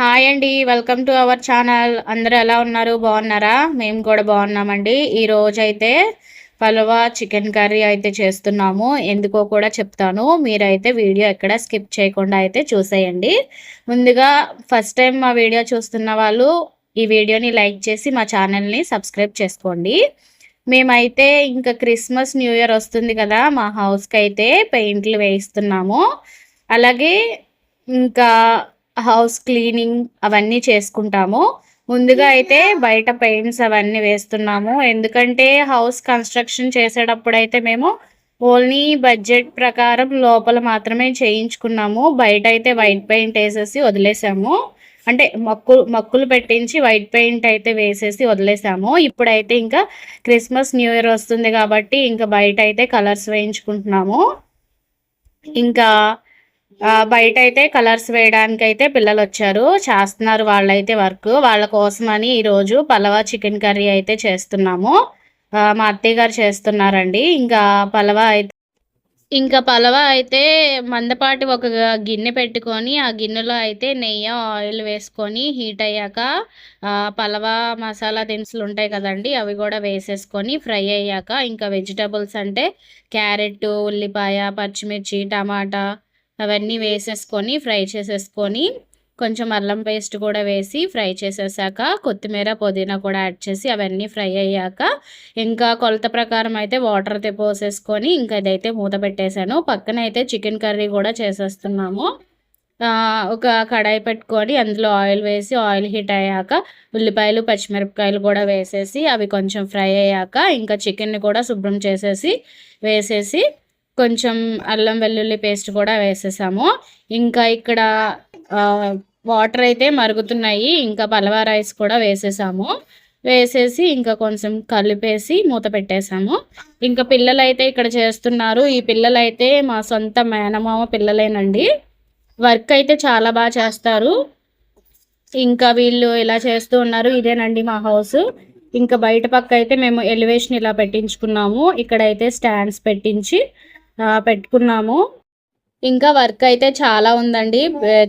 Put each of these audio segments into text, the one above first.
Hi అండి welcome to our channel. అందరూ ఎలా ఉన్నారు? బాగున్నారా? మేము కూడా బాగున్నామండి. ఈ రోజు అయితే చికెన్ కర్రీ అయితే చేస్తున్నాము. ఎందుకో కూడా చెప్తాను. మీరైతే వీడియో ఎక్కడ స్కిప్ చేయకుండా అయితే చూసేయండి. ముందుగా ఫస్ట్ టైం మా వీడియో చూస్తున్న వాళ్ళు ఈ వీడియోని లైక్ చేసి మా ఛానల్ని సబ్స్క్రైబ్ చేసుకోండి. మేమైతే ఇంకా క్రిస్మస్ న్యూ ఇయర్ వస్తుంది కదా మా హౌస్కి అయితే పెయింట్లు వేయిస్తున్నాము. అలాగే ఇంకా హౌస్ క్లీనింగ్ అవన్నీ చేసుకుంటాము. ముందుగా అయితే బయట పెయింట్స్ అవన్నీ వేస్తున్నాము. ఎందుకంటే హౌస్ కన్స్ట్రక్షన్ చేసేటప్పుడు అయితే మేము ఓన్లీ బడ్జెట్ ప్రకారం లోపల మాత్రమే చేయించుకున్నాము. బయట అయితే వైట్ పెయింట్ వేసేసి వదిలేసాము. అంటే మక్కు మక్కులు పెట్టించి వైట్ పెయింట్ అయితే వేసేసి వదిలేసాము. ఇప్పుడైతే ఇంకా క్రిస్మస్ న్యూ ఇయర్ వస్తుంది కాబట్టి ఇంకా బయట అయితే కలర్స్ వేయించుకుంటున్నాము. ఇంకా బయట అయితే కలర్స్ వేయడానికి అయితే పిల్లలు వచ్చారు చేస్తున్నారు వాళ్ళైతే వర్క్. వాళ్ళ కోసమని ఈరోజు పలవా చికెన్ కర్రీ అయితే చేస్తున్నాము. మా అత్తయ్య గారు చేస్తున్నారండి. ఇంకా పలవా అయితే ఇంకా పలవ అయితే మందపాటి ఒక గిన్నె పెట్టుకొని ఆ గిన్నెలో అయితే నెయ్యి ఆయిల్ వేసుకొని హీట్ అయ్యాక పలవ మసాలా దినుసులు ఉంటాయి కదండి అవి కూడా వేసేసుకొని ఫ్రై అయ్యాక ఇంకా వెజిటబుల్స్ అంటే క్యారెట్ ఉల్లిపాయ పచ్చిమిర్చి టమాటా అవన్నీ వేసేసుకొని ఫ్రై చేసేసుకొని కొంచెం అల్లం పేస్ట్ కూడా వేసి ఫ్రై చేసేసాక కొత్తిమీర పుదీనా కూడా యాడ్ చేసి అవన్నీ ఫ్రై అయ్యాక ఇంకా కొలత ప్రకారం అయితే వాటర్ అయితే పోసేసుకొని ఇంకా ఇదైతే మూత పెట్టేశాను. పక్కన అయితే చికెన్ కర్రీ కూడా చేసేస్తున్నాము. ఒక కడాయి పెట్టుకొని అందులో ఆయిల్ వేసి ఆయిల్ హీట్ అయ్యాక ఉల్లిపాయలు పచ్చిమిరపకాయలు కూడా వేసేసి అవి కొంచెం ఫ్రై అయ్యాక ఇంకా చికెన్ని కూడా శుభ్రం చేసేసి వేసేసి కొంచెం అల్లం వెల్లుల్లి పేస్ట్ కూడా వేసేసాము. ఇంకా ఇక్కడ వాటర్ అయితే మరుగుతున్నాయి. ఇంకా పలవా రైస్ కూడా వేసేసాము. వేసేసి ఇంకా కొంచెం కలిపేసి మూత పెట్టేశాము ఇంకా పిల్లలైతే ఇక్కడ చేస్తున్నారు. ఈ పిల్లలైతే మా సొంత మేనమామ పిల్లలేనండి. వర్క్ అయితే చాలా బాగా చేస్తారు. ఇంకా వీళ్ళు ఇలా చేస్తూ ఉన్నారు. ఇదేనండి మా హౌస్. ఇంకా బయట పక్క అయితే మేము ఎలివేషన్ ఇలా పెట్టించుకున్నాము. ఇక్కడైతే స్టాండ్స్ పెట్టించి పెట్టుకున్నాము. ఇంకా వర్క్ అయితే చాలా ఉందండి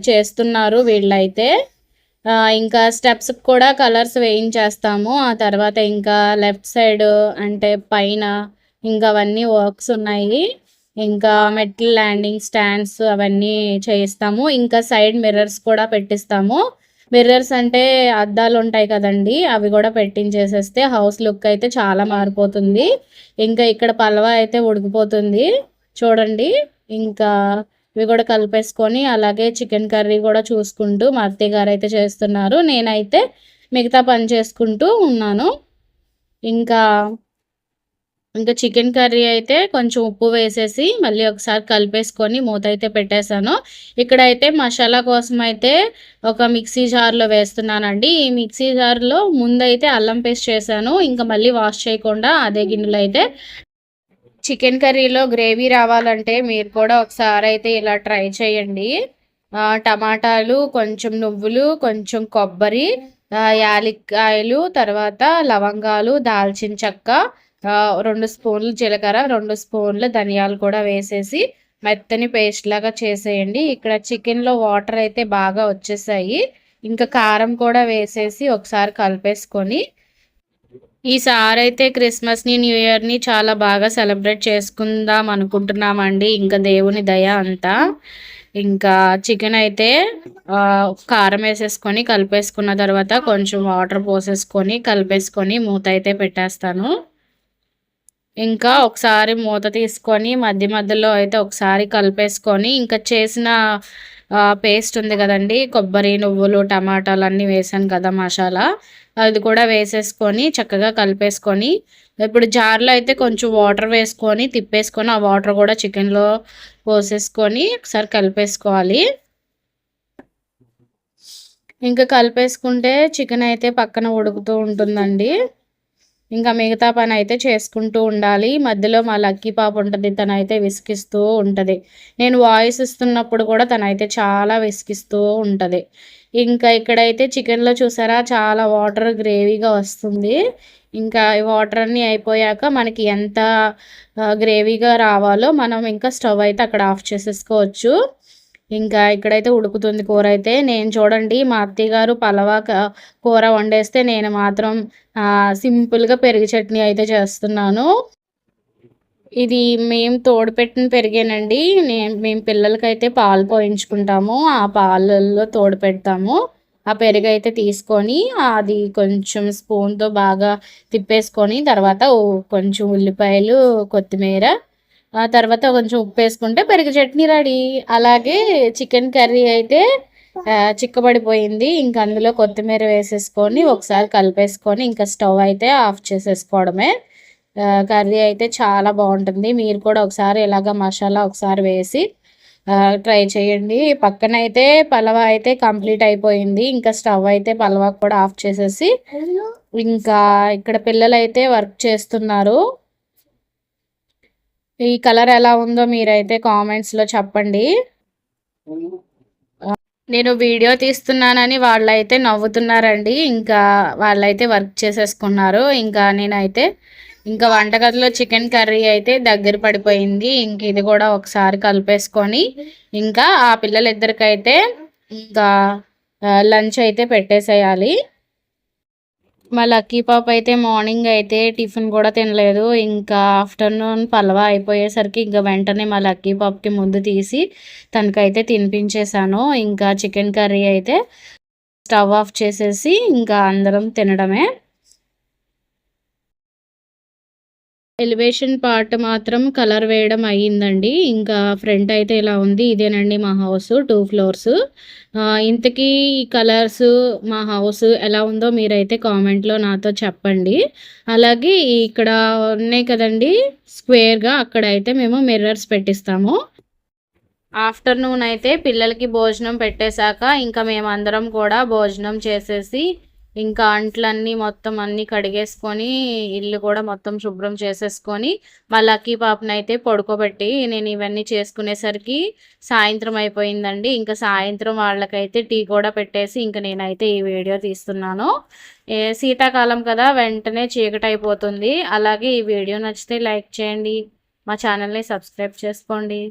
చేస్తున్నారు వీళ్ళైతే. ఇంకా స్టెప్స్ కూడా కలర్స్ వేయించేస్తాము. ఆ తర్వాత ఇంకా లెఫ్ట్ సైడ్ అంటే పైన ఇంకా అవన్నీ వర్క్స్ ఉన్నాయి. ఇంకా మెటల్ ల్యాండింగ్ స్టాండ్స్ అవన్నీ చేయిస్తాము. ఇంకా సైడ్ మిర్రర్స్ కూడా పెట్టిస్తాము. మిర్రర్స్ అంటే అద్దాలు ఉంటాయి కదండి అవి కూడా పెట్టించేసేస్తే హౌస్ లుక్ అయితే చాలా మారిపోతుంది. ఇంకా ఇక్కడ పలవ అయితే ఉడికిపోతుంది. చూడండి. ఇంకా ఇవి కూడా కలిపేసుకొని అలాగే చికెన్ కర్రీ కూడా చూసుకుంటూ మా అత్తయ్య గారు అయితే చేస్తున్నారు. నేనైతే మిగతా పని చేసుకుంటూ ఉన్నాను. ఇంకా ఇంకా చికెన్ కర్రీ అయితే కొంచెం ఉప్పు వేసేసి మళ్ళీ ఒకసారి కలిపేసుకొని మూత అయితే పెట్టేశాను. ఇక్కడైతే మసాలా కోసం అయితే ఒక మిక్సీ జార్లో వేస్తున్నానండి. ఈ మిక్సీ జార్లో ముందైతే అల్లం పేస్ట్ చేశాను. ఇంకా మళ్ళీ వాష్ చేయకుండా అదే గిన్నెలో అయితే చికెన్ కర్రీలో గ్రేవీ రావాలంటే మీరు కూడా ఒకసారి అయితే ఇలా ట్రై చేయండి. టమాటాలు కొంచెం నువ్వులు కొంచెం కొబ్బరి యాలక్కాయలు తర్వాత లవంగాలు దాల్చిన చెక్క రెండు స్పూన్లు జీలకర్ర రెండు స్పూన్లు ధనియాలు కూడా వేసేసి మెత్తని పేస్ట్ లాగా చేసేయండి. ఇక్కడ చికెన్లో వాటర్ అయితే బాగా వచ్చేసాయి. ఇంకా కారం కూడా వేసేసి ఒకసారి కలిపేసుకొని ఈసారి అయితే క్రిస్మస్ని న్యూ ఇయర్ని చాలా బాగా సెలబ్రేట్ చేసుకుందాం అనుకుంటున్నామండి. ఇంకా దేవుని దయ అంతా. ఇంకా చికెన్ అయితే కారం వేసేసుకొని కలిపేసుకున్న తర్వాత కొంచెం వాటర్ పోసేసుకొని కలిపేసుకొని మూత అయితే పెట్టేస్తాను. ఇంకా ఒకసారి మూత తీసుకొని మధ్య మధ్యలో అయితే ఒకసారి కలిపేసుకొని ఇంకా చేసిన పేస్ట్ ఉంది కదండి. కొబ్బరి నువ్వులు టమాటాలు అన్నీ వేసాను కదా మసాలా. అది కూడా వేసేసుకొని చక్కగా కలిపేసుకొని ఇప్పుడు జార్లో అయితే కొంచెం వాటర్ వేసుకొని తిప్పేసుకొని ఆ వాటర్ కూడా చికెన్లో పోసేసుకొని ఒకసారి కలిపేసుకోవాలి. ఇంకా కలిపేసుకుంటే చికెన్ అయితే పక్కన ఉడుకుతూ ఉంటుందండి. ఇంకా మిగతా పని అయితే చేసుకుంటూ ఉండాలి. మధ్యలో మా లక్కీ పాప ఉంటుంది తనైతే విసిగిస్తూ ఉంటుంది. నేను వాయిస్ ఇస్తున్నప్పుడు కూడా తనైతే చాలా విసిగిస్తూ ఉంటుంది. ఇంకా ఇక్కడైతే చికెన్లో చూసారా చాలా వాటర్ గ్రేవీగా వస్తుంది. ఇంకా వాటర్ అన్నీ అయిపోయాక మనకి ఎంత గ్రేవీగా రావాలో మనం ఇంకా స్టవ్ అయితే అక్కడ ఆఫ్ చేసేసుకోవచ్చు. ఇంకా ఇక్కడైతే ఉడుకుతుంది కూర అయితే. నేను చూడండి మా అత్తయ్య గారు పలవ కూర వండేస్తే నేను మాత్రం సింపుల్గా పెరుగు చట్నీ అయితే చేస్తున్నాను. ఇది మేము తోడుపెట్టిన పెరిగేనండి. నేను మేము పిల్లలకైతే పాలు పోయించుకుంటాము. ఆ పాలల్లో తోడు పెడతాము. ఆ పెరుగు అయితే తీసుకొని అది కొంచెం స్పూన్తో బాగా తిప్పేసుకొని తర్వాత కొంచెం ఉల్లిపాయలు కొత్తిమీర ఆ తర్వాత కొంచెం ఉప్పు వేసుకుంటే పెరుగు చట్నీ రెడీ. అలాగే చికెన్ కర్రీ అయితే చిక్కబడిపోయింది. ఇంకా అందులో కొత్తిమీర వేసేసుకొని ఒకసారి కలిపేసుకొని ఇంకా స్టవ్ అయితే ఆఫ్ చేసేసుకోవడమే. కర్రీ అయితే చాలా బాగుంటుంది. మీరు కూడా ఒకసారి ఇలాగ మసాలా ఒకసారి వేసి ట్రై చేయండి. పక్కన అయితే పలవా అయితే కంప్లీట్ అయిపోయింది. ఇంకా స్టవ్ అయితే పలవా కూడా ఆఫ్ చేసేసి ఇంకా ఇక్కడ పిల్లలు అయితే వర్క్ చేస్తున్నారు. ఈ కలర్ ఎలా ఉందో మీరైతే కామెంట్స్లో చెప్పండి. నేను వీడియో తీస్తున్నానని వాళ్ళైతే నవ్వుతున్నారండి. ఇంకా వాళ్ళైతే వర్క్ చేసేసుకున్నారు. ఇంకా నేనైతే ఇంకా వంటగదిలో చికెన్ కర్రీ అయితే దగ్గర పడిపోయింది. ఇంక ఇది కూడా ఒకసారి కలిపేసుకొని ఇంకా ఆ పిల్లలిద్దరికైతే ఇంకా లంచ్ అయితే పెట్టేసేయాలి. మా లక్కీ పాప అయితే మార్నింగ్ అయితే టిఫిన్ కూడా తినలేదు. ఇంకా ఆఫ్టర్నూన్ పలవా అయిపోయేసరికి ఇంకా వెంటనే మా లక్కీ పాపకి ముందు తీసి తనకైతే తినిపించేశాను. ఇంకా చికెన్ కర్రీ అయితే స్టవ్ ఆఫ్ చేసేసి ఇంకా అందరం తినడమే. ఎలివేషన్ పార్ట్ మాత్రం కలర్ వేయడం అయ్యిందండి. ఇంకా ఫ్రంట్ అయితే ఇలా ఉంది. ఇదేనండి మా హౌస్ టూ ఫ్లోర్స్. ఇంతకీ ఈ కలర్స్ మా హౌస్ ఎలా ఉందో మీరైతే కామెంట్లో నాతో చెప్పండి. అలాగే ఇక్కడ ఉన్నాయి కదండి స్క్వేర్గా అక్కడ అయితే మేము మిర్రర్స్ పెట్టిస్తాము. ఆఫ్టర్నూన్ అయితే పిల్లలకి భోజనం పెట్టేశాక ఇంకా మేమందరం కూడా భోజనం చేసేసి ఇంకా అంట్లన్నీ మొత్తం అన్నీ కడిగేసుకొని ఇల్లు కూడా మొత్తం శుభ్రం చేసేసుకొని మా లక్కీ పాపనైతే పడుకోబెట్టి నేను ఇవన్నీ చేసుకునేసరికి సాయంత్రం అయిపోయిందండి. ఇంకా సాయంత్రం వాళ్ళకైతే టీ కూడా పెట్టేసి ఇంకా నేనైతే ఈ వీడియో తీస్తున్నాను. శీతాకాలం కదా వెంటనే చీకటి అయిపోతుంది. అలాగే ఈ వీడియో నచ్చితే లైక్ చేయండి. మా ఛానల్ని సబ్స్క్రైబ్ చేసుకోండి.